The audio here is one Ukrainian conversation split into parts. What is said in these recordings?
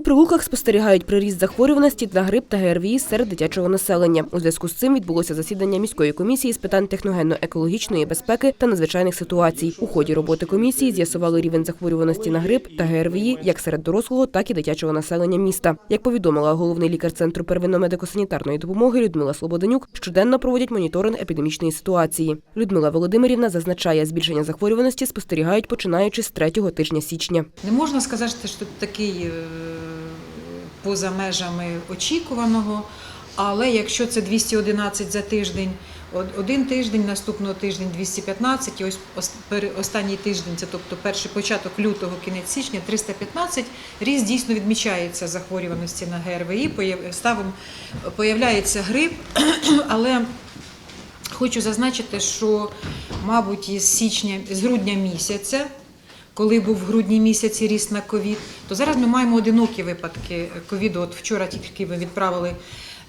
У прилуках спостерігають приріст захворюваності на грип та ГРВІ серед дитячого населення. У зв'язку з цим відбулося засідання міської комісії з питань техногенно-екологічної безпеки та надзвичайних ситуацій. У ході роботи комісії з'ясували рівень захворюваності на грип та ГРВІ як серед дорослого, так і дитячого населення міста. Як повідомила головний лікар центру первинно-медико-санітарної допомоги Людмила Слободенюк, щоденно проводять моніторинг епідемічної ситуації. Людмила Володимирівна зазначає, збільшення захворюваності спостерігають починаючи з третього тижня січня. Не можна сказати, що такий е, поза межами очікуваного, але якщо це 211 за тиждень, один тиждень, наступного тиждень 215, і ось ос- останній тиждень, це тобто перший початок лютого, кінець січня 315, ріст дійсно відмічається захворюваності на ГРВІ, ставом появляється грип, але Хочу зазначити, що, мабуть, із січня, з грудня місяця, коли був в грудні місяці ріст на ковід, то зараз ми маємо одинокі випадки ковіду. От вчора тільки ми відправили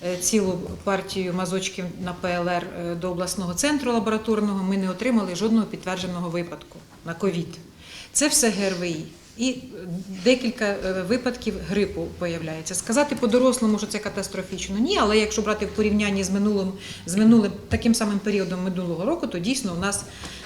е, цілу партію мазочків на ПЛР е, до обласного центру лабораторного. Ми не отримали жодного підтвердженого випадку на ковід. Це все ГРВІ. І декілька е, випадків грипу появляється. Сказати по-дорослому, що це катастрофічно, ні, але якщо брати в порівнянні з минулим, з минулим таким самим періодом минулого року, то дійсно у нас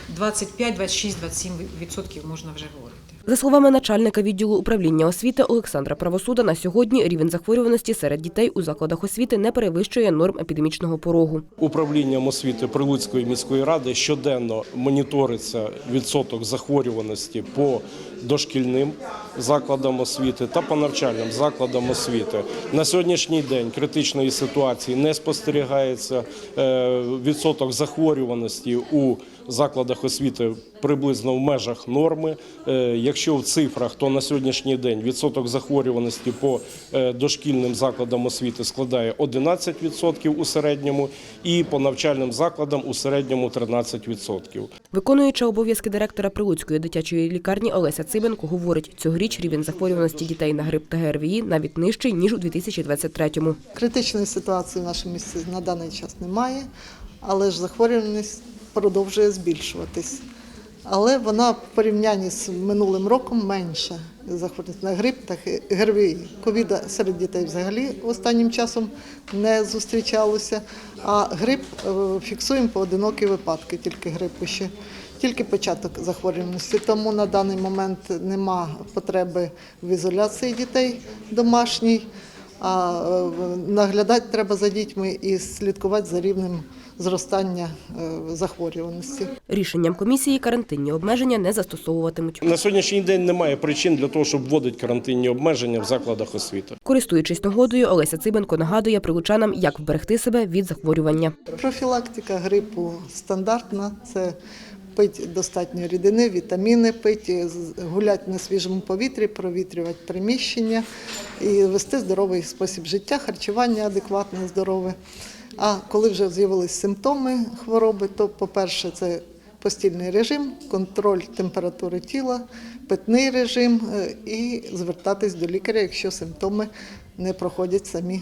25, 26, 27 відсотків можна вже говорити. За словами начальника відділу управління освіти Олександра Правосуда, на сьогодні рівень захворюваності серед дітей у закладах освіти не перевищує норм епідемічного порогу. Управлінням освіти Прилуцької міської ради щоденно моніториться відсоток захворюваності по дошкільним закладам освіти та по навчальним закладам освіти. На сьогоднішній день критичної ситуації не спостерігається. Е, Відсоток захворюваності у закладах освіти приблизно в межах норми. Е, Якщо в цифрах, то на сьогоднішній день відсоток захворюваності по е, дошкільним закладам освіти складає 11% у середньому, і по навчальним закладам у середньому 13%. Виконуюча обов'язки директора Прилуцької дитячої лікарні Олеся Цибенко говорить, цьогоріч рівень захворюваності дітей на грип та ГРВІ навіть нижчий ніж у 2023-му. Критичної ситуації в нашому місті на даний час немає, але ж захворюваність продовжує збільшуватись. Але вона в порівнянні з минулим роком менша. Захворюваність на грип та ГРВІ. Ковіда серед дітей взагалі останнім часом не зустрічалося. А грип е, фіксуємо поодинокі випадки, тільки грипу ще. Тільки початок захворюваності, тому на даний момент нема потреби в ізоляції дітей домашній. А е, наглядати треба за дітьми і слідкувати за рівнем зростання е, захворюваності. Рішенням комісії карантинні обмеження не застосовуватимуть. На сьогоднішній день немає причин для того, щоб вводити карантинні обмеження в закладах освіти. Користуючись нагодою, Олеся Цибенко нагадує прилучанам, як вберегти себе від захворювання. Профілактика грипу стандартна. Це пити достатньо рідини, вітаміни пити, з- гуляти на свіжому повітрі, провітрювати приміщення і вести здоровий спосіб життя, харчування адекватне, здорове. А коли вже з'явились симптоми хвороби, то, по-перше, це постільний режим, контроль температури тіла, питний режим е, і звертатись до лікаря, якщо симптоми не проходять самі